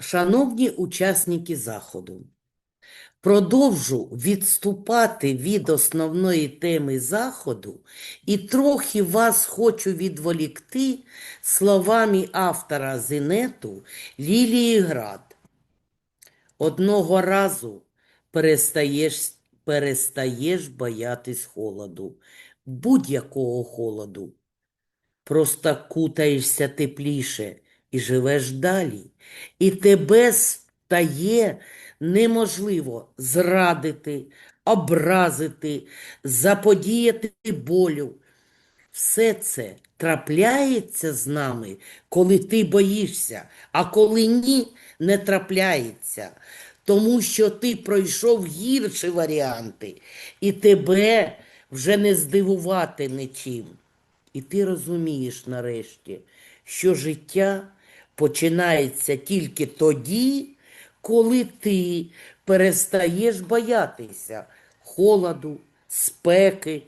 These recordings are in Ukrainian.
Шановні учасники заходу, продовжу відступати від основної теми заходу і трохи вас хочу відволікти словами автора Зинету Лілії Град. Одного разу перестаєш, перестаєш боятись холоду, будь-якого холоду. Просто кутаєшся тепліше і живеш далі. І тебе стає неможливо зрадити, образити, заподіяти болю. Все це трапляється з нами, коли ти боїшся, а коли ні, не трапляється. Тому що ти пройшов гірші варіанти, і тебе вже не здивувати нічим. І ти розумієш нарешті, що життя починається тільки тоді, коли ти перестаєш боятися холоду, спеки,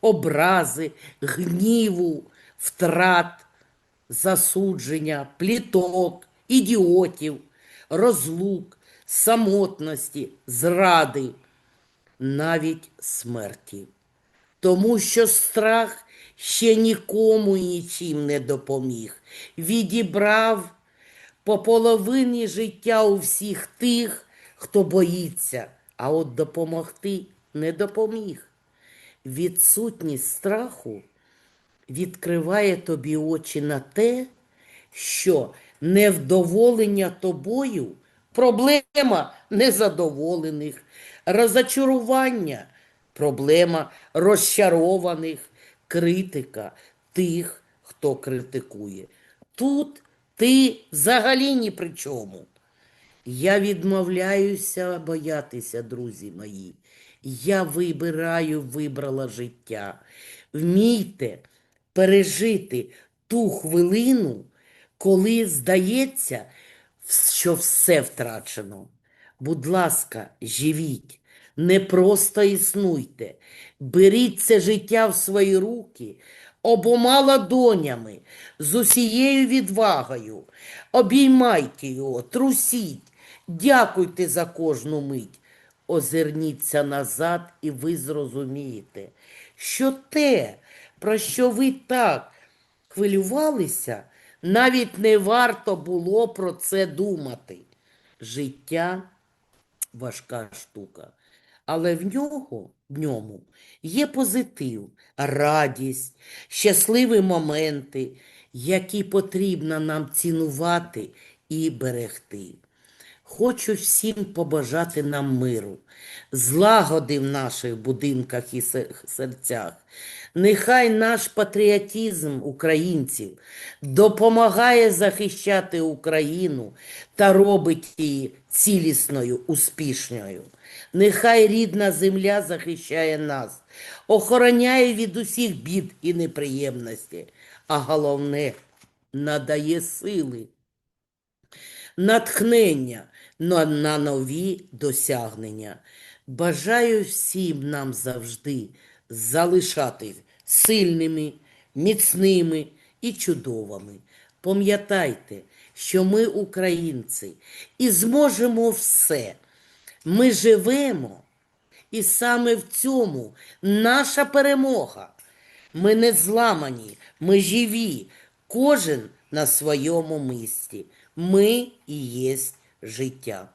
образи, гніву, втрат, засудження, пліток, ідіотів, розлук, самотності, зради, навіть смерті. Тому що страх ще нікому нічим не допоміг. Відібрав по половині життя у всіх тих, хто боїться, а от допомогти не допоміг. Відсутність страху відкриває тобі очі на те, що невдоволення тобою проблема незадоволених, розочарування проблема розчарованих, критика тих, хто критикує. Тут ти взагалі ні при чому. Я відмовляюся боятися, друзі мої. Я вибираю, вибрала життя. Вмійте пережити ту хвилину, коли здається, що все втрачено. Будь ласка, живіть, не просто існуйте, беріть це життя в свої руки обома ладонями, з усією відвагою. Обіймайте його, трусіть, дякуйте за кожну мить. Озирніться назад, і ви зрозумієте, що те, про що ви так хвилювалися, навіть не варто було про це думати. Життя важка штука, але в нього, в ньому є позитив, радість, щасливі моменти, які потрібно нам цінувати і берегти. Хочу всім побажати нам миру, злагоди в наших будинках і серцях. Нехай наш патріотизм українців допомагає захищати Україну та робить її цілісною, успішною. Нехай рідна земля захищає нас, охороняє від усіх бід і неприємностей, а головне надає сили натхнення на, на нові досягнення. Бажаю всім нам завжди залишати сильними, міцними і чудовими. Пам'ятайте, що ми українці і зможемо все. Ми живемо, і саме в цьому наша перемога. Ми не зламані, ми живі, кожен на своєму місці. Ми і є життя.